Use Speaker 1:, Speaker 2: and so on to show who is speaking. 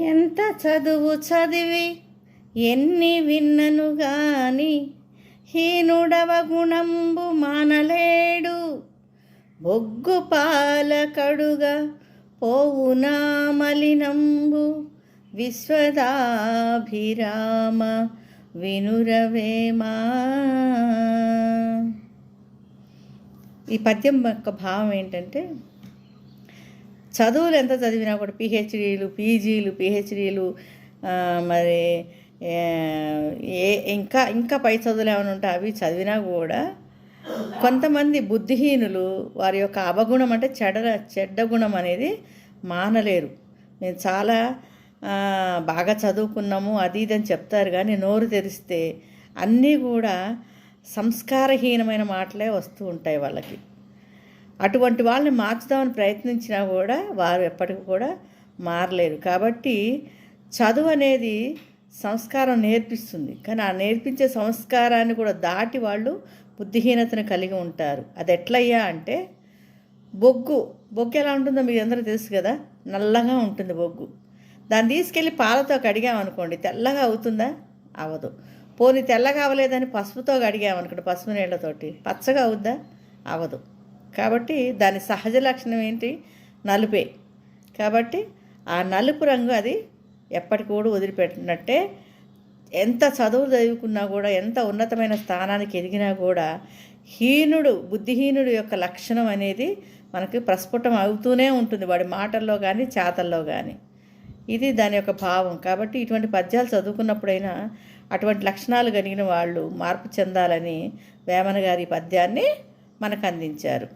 Speaker 1: ఎంత చదువు చదివి ఎన్ని విన్నను గాని హీనుడవ గుణంబు మానలేడు. బొగ్గు పాలకడుగా పోవునా మలినంబు విశ్వదాభిరామ వినురవేమా ఈ పద్యం యొక్క భావం ఏంటంటే చదువులు ఎంత చదివినా కూడా పిహెచ్డీలు పీజీలు పిహెచ్డీలు మరి ఏ, ఇంకా ఇంకా పై చదువులు ఏమైనా ఉంటే అవి చదివినా కూడా కొంతమంది బుద్ధిహీనులు వారి యొక్క అవగుణం అంటే చెడ చెడ్డ గుణం అనేది మానలేరు. మేము చాలా బాగా చదువుకున్నాము అది ఇది అని చెప్తారు కానీ నోరు తెరిస్తే అన్నీ కూడా సంస్కారహీనమైన మాటలే వస్తూ ఉంటాయి వాళ్ళకి. అటువంటి వాళ్ళని మార్చుదామని ప్రయత్నించినా కూడా వారు ఎప్పటికీ కూడా మారలేరు. కాబట్టి చదువు అనేది సంస్కారం నేర్పిస్తుంది. కానీ ఆ నేర్పించే సంస్కారాన్ని కూడా దాటి వాళ్ళు బుద్ధిహీనతను కలిగి ఉంటారు. అది ఎట్లయ్యా అంటే బొగ్గు. బొగ్గు ఎలా ఉంటుందో మీకు అందరూ తెలుసు కదా. నల్లగా ఉంటుంది బొగ్గు. దాన్ని తీసుకెళ్ళి పాలతో కడిగామనుకోండి తెల్లగా అవుతుందా? అవదు. పోనీ తెల్లగా అవ్వలేదని పసుపుతో కడిగామనుకోండి పసుపు నీళ్ళతోటి. పచ్చగా అవుద్దా? అవదు. కాబట్టి దాని సహజ లక్షణం ఏంటి? నలుపే. కాబట్టి ఆ నలుపు రంగు అది ఎప్పటికి కూడా వదిలిపెట్టినట్టే ఎంత చదువు చదువుకున్నా కూడా ఎంత ఉన్నతమైన స్థానానికి ఎదిగినా కూడా హీనుడు బుద్ధిహీనుడు యొక్క లక్షణం అనేది మనకి ప్రస్ఫుటం అవుతూనే ఉంటుంది. వాడి మాటల్లో కానీ చేతల్లో కానీ ఇది దాని యొక్క భావం. కాబట్టి ఇటువంటి పద్యాలు చదువుకున్నప్పుడైనా అటువంటి లక్షణాలు కలిగిన వాళ్ళు మార్పు చెందాలని వేమన గారి పద్యాన్ని మనకు అందించారు.